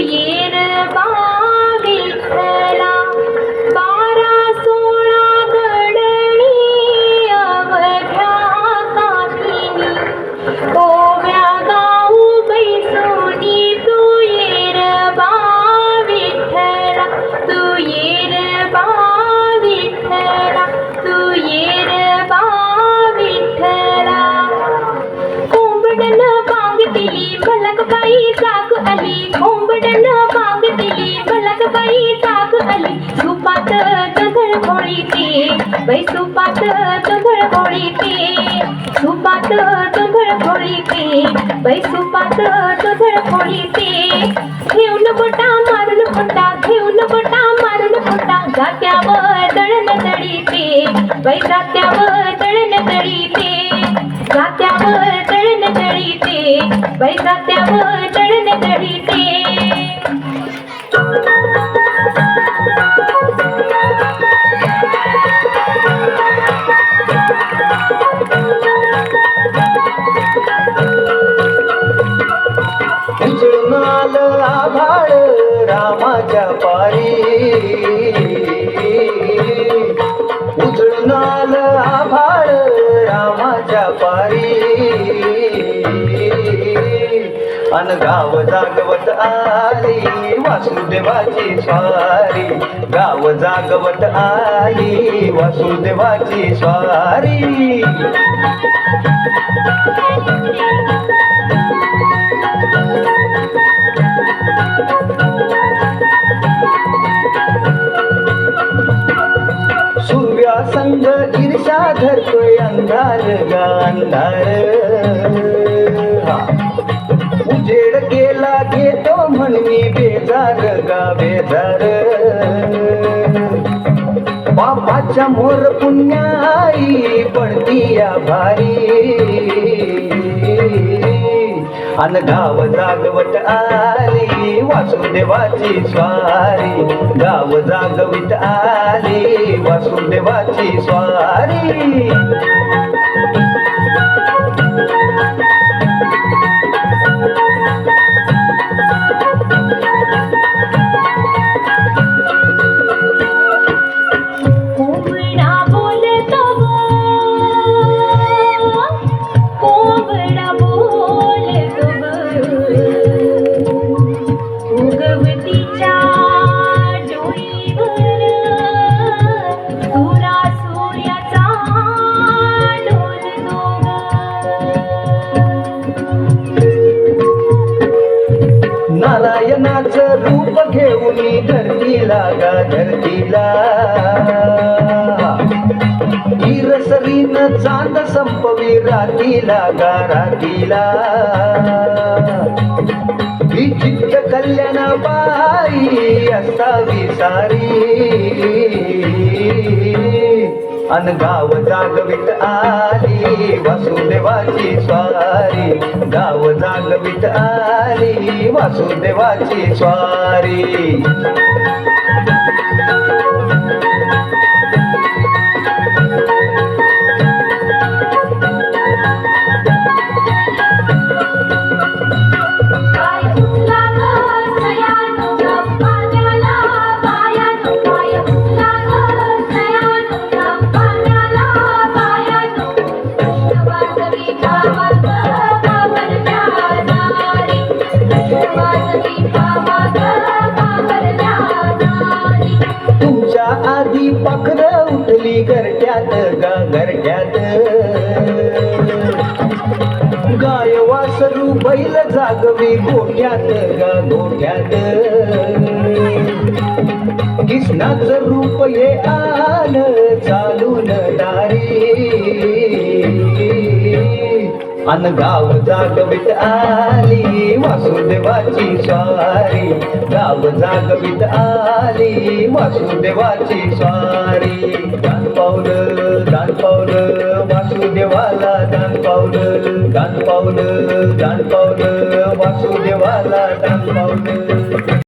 ஏ बाई जाग आली. सुपात जोंधळ खोळीते बाई सुपात जोंधळ खोळीते सुपात जोंधळ खोळीते बाई सुपात जोंधळ खोळीते घेऊन बोटा मारून खोटा घेऊन बोटा मारून खोटा जात्यावर दळण ते बाई जात्यावर दळण दळीते जात्यावर दळण ते बाई जात्यावर दळण ते लाल आभाळ रामाच्या पारी. अन गाव जागवत आली वासुदेवाची स्वारी. गाव जागवत आली वासुदेवाची स्वारी. धरतोय अंधार गांधार. उजेड केला घेतो म्हणमी बेजार गा बेजार. बापाच्या मोर पुण्याई पडती या भारी. अन गाव जागवत आली वासुदेवाची स्वारी. गाव जागवित आली वासुदेवाची स्वारी. लागा धरतीला इरसरीन चांद संपवी राती लागा रातीला ही चित्त कल्याण बाई असावी सारी. अन गाव जागवित आली वसुदेवाची स्वारी. गाव जागवित आली वासुदेवाची स्वारी. पाखर उठली घरट्यात गा घरट्यात. गाय वासरू बैल जागवी गोठ्यात गा गोठ्यात. कृष्णाचं रूप हे आलं चालून दारी. अन गाव जागवित आली वासुदेवाची स्वारी. गाव जागवित आली वासुदेवाची स्वारी. दान पावलं दान पावलं वासुदेवाला दान पावलं. दान पावलं दान पावलं वासुदेवाला दान पावलं.